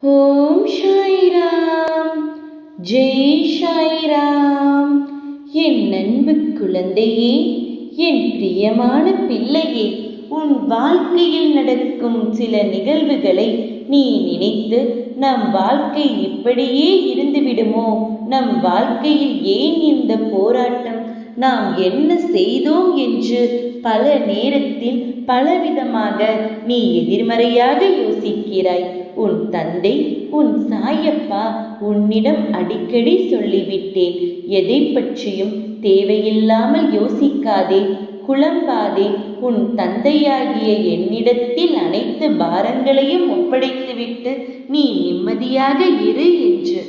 ஓம் சாய்ராம். ஜெய் சாய்ராம். என் அன்பு குழந்தையே என் பிரியமான பிள்ளையே உன் வாழ்க்கையில் நடக்கும் சில நிகழ்வுகளை நீ நினைத்து நம் வாழ்க்கை இப்படியே இருந்துவிடுமோ? நம் வாழ்க்கையில் ஏன் இந்த போராட்டம் நாம் என்ன செய்தோம் என்று பல நேரத்தில் பலவிதமாக நீ எதிர்மறையாக யோசிக்கிறாய். உன் தந்தை உன் சாயப்பா உன்னிடம் அடிக்கடி சொல்லிவிட்டேன். எதை பற்றியும் தேவையில்லாமல் யோசிக்காதே குழம்பாதே. உன் தந்தையாகிய என்னிடத்தில் அனைத்து பாரங்களையும் ஒப்படைத்துவிட்டு நீ நிம்மதியாக இரு என்று.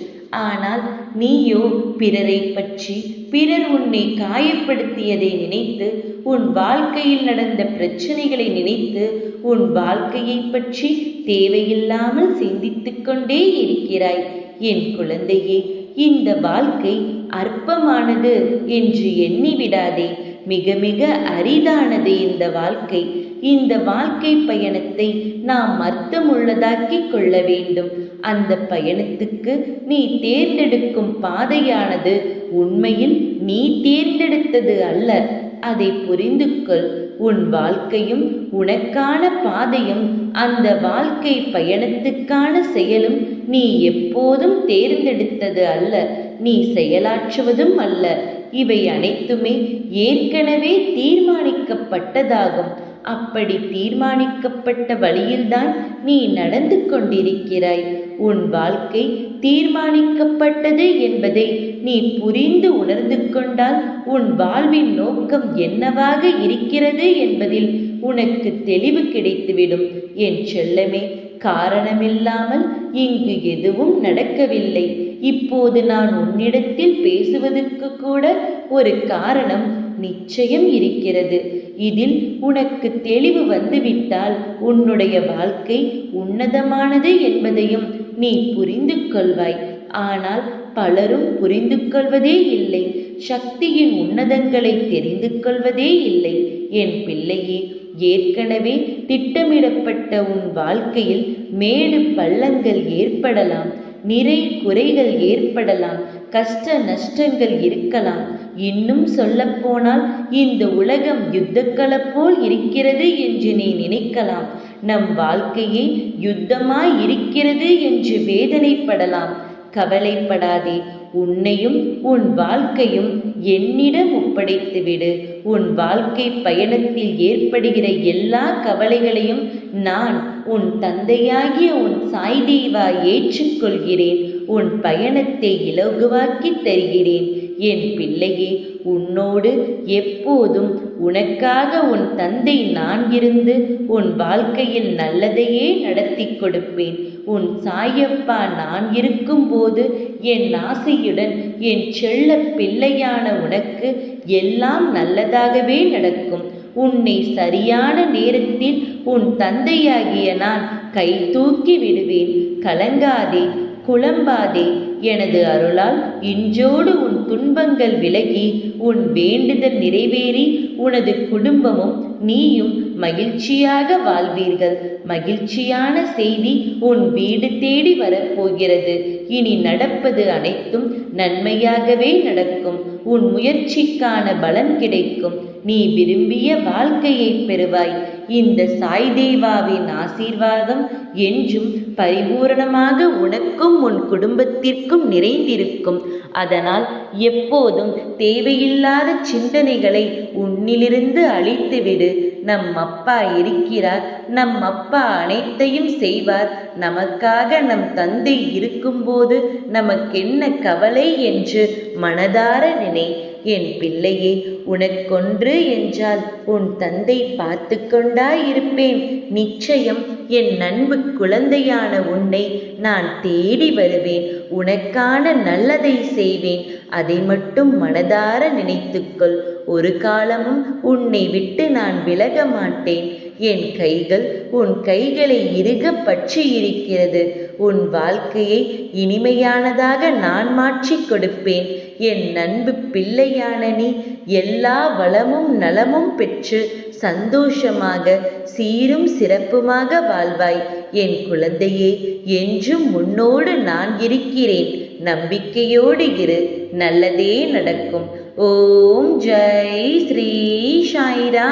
ஆனால் நீயோ பிறரை பற்றி பிறர் உன்னை காயப்படுத்தியதை நினைத்து உன் வாழ்க்கையில் நடந்த பிரச்சனைகளை நினைத்து உன் வாழ்க்கையை பற்றி தேவையில்லாமல் சிந்தித்துக் கொண்டே இருக்கிறாய். என் குழந்தையே இந்த வாழ்க்கை அற்பமானது என்று எண்ணிவிடாதே மிக மிக அரிதானது இந்த வாழ்க்கை. இந்த வாழ்க்கை பயணத்தை நாம் அர்த்தமுள்ளதாக்கிக் கொள்ள வேண்டும். அந்த பயணத்துக்கு நீ தேர்ந்தெடுக்கும் பாதையானது உண்மையில் நீ தேர்ந்தெடுத்தது அல்ல. அதை புரிந்து கொள் உன் வாழ்க்கையும் உனக்கான பாதையும் அந்த வாழ்க்கை பயணத்துக்கான செயலும் நீ எப்போதும் தேர்ந்தெடுத்தது அல்ல. நீ செயலாற்றுவதும் அல்ல. இவை அனைத்துமே ஏற்கனவே தீர்மானிக்கப்பட்டதாகும். அப்படி தீர்மானிக்கப்பட்ட வழியில்தான் நீ நடந்து கொண்டிருக்கிறாய். உன் வாழ்க்கை தீர்மானிக்கப்பட்டது என்பதை நீ புரிந்து உணர்ந்து கொண்டால் உன் வாழ்வின் நோக்கம் என்னவாக இருக்கிறது என்பதில் உனக்கு தெளிவு கிடைத்துவிடும். என் செல்லமே காரணமில்லாமல் இங்கு எதுவும் நடக்கவில்லை. இப்போது நான் உன்னிடத்தில் பேசுவதற்கு கூட ஒரு காரணம் நிச்சயம் இருக்கிறது. இதில் உனக்கு தெளிவு வந்துவிட்டால் உன்னுடைய வாழ்க்கை உன்னதமானது என்பதையும் நீ புரிந்து கொள்வாய். ஆனால் பலரும் புரிந்து கொள்வதே இல்லை. சக்தியின் உன்னதங்களை தெரிந்து கொள்வதே இல்லை. என் பிள்ளையே ஏற்கனவே திட்டமிடப்பட்ட உன் வாழ்க்கையில் மேடு பள்ளங்கள் ஏற்படலாம். நிறை குறைகள் ஏற்படலாம். கஷ்ட நஷ்டங்கள் இருக்கலாம். இன்னும் சொல்லப்போனால் இந்த உலகம் யுத்தக்கள போல் இருக்கிறது என்று நீ நினைக்கலாம். நம் வாழ்க்கையே யுத்தமாய் இருக்கிறது என்று வேதனைப்படலாம். கவலைப்படாதே உன்னையும் உன் வாழ்க்கையும் என்னிடம் ஒப்படைத்துவிடு. உன் வாழ்க்கை பயணத்தில் ஏற்படுகிற எல்லா கவலைகளையும் நான் உன் தந்தையாகிய உன் சாய்தேவா ஏற்றுக்கொள்கிறேன். உன் பயணத்தை இலகுவாக்கி தருகிறேன். என் பிள்ளையே உன்னோடு எப்போதும் உனக்காக உன் தந்தை நான் இருந்து உன் வாழ்க்கையில் நல்லதையே நடத்தி கொடுப்பேன். உன் சாயப்பா நான் இருக்கும்போது என் ஆசையுடன் என் செல்ல பிள்ளையான உனக்கு எல்லாம் நல்லதாகவே நடக்கும். உன்னை சரியான நேரத்தில் உன் தந்தையாகிய நான் கை தூக்கி விடுவேன். கலங்காதே குழம்பாதே எனது அருளால் இன்றோடு உன் துன்பங்கள் விலகி உன் வேண்டுதல் நிறைவேறி உனது குடும்பமும் நீயும் மகிழ்ச்சியாக வாழ்வீர்கள். மகிழ்ச்சியான செய்தி உன் வீடு தேடி வரப்போகிறது. இனி நடப்பது அனைத்தும் நன்மையாகவே நடக்கும். உன் முயற்சிக்கான பலன் கிடைக்கும். நீ விரும்பிய வாழ்க்கையை பெறுவாய். இந்த சாய்தேவாவின் ஆசீர்வாதம் என்றும் பரிபூரணமாக உனக்கும் உன் குடும்பத்திற்கும் நிறைந்திருக்கும். அதனால் எப்போதும் தேவையில்லாத சிந்தனைகளை உன்னிலிருந்து அழித்துவிடு. நம் அப்பா இருக்கிறார். நம் அப்பா அனைத்தையும் செய்வார். நமக்காக நம் தந்தை இருக்கும்போது நமக்கென்ன கவலை என்று மனதார நினை. என் பிள்ளையே உனக்கொன்று என்றால் உன் தந்தை பார்த்து கொண்டாயிருப்பேன் நிச்சயம் என் நண்பு குழந்தையான உன்னை நான் தேடி வருவேன். உனக்கான நல்லதை செய்வேன். அதை மட்டும் மனதார நினைத்துக்கொள். ஒரு காலமும் உன்னை விட்டு நான் விலக மாட்டேன். என் கைகள் உன் கைகளை இறுக பற்றி இருக்கிறது உன் வாழ்க்கையை இனிமையானதாக நான் மாற்றிக் கொடுப்பேன். என் நண்பு பிள்ளையான நீ எல்லா வளமும் நலமும் பெற்று சந்தோஷமாக சீரும் சிறப்புமாக வாழ்வாய். என் குழந்தையே என்றும் உன்னோடு நான் இருக்கிறேன். நம்பிக்கையோடு இரு நல்லதே நடக்கும். ஓம் ஜெய் ஸ்ரீ சாய்ரா.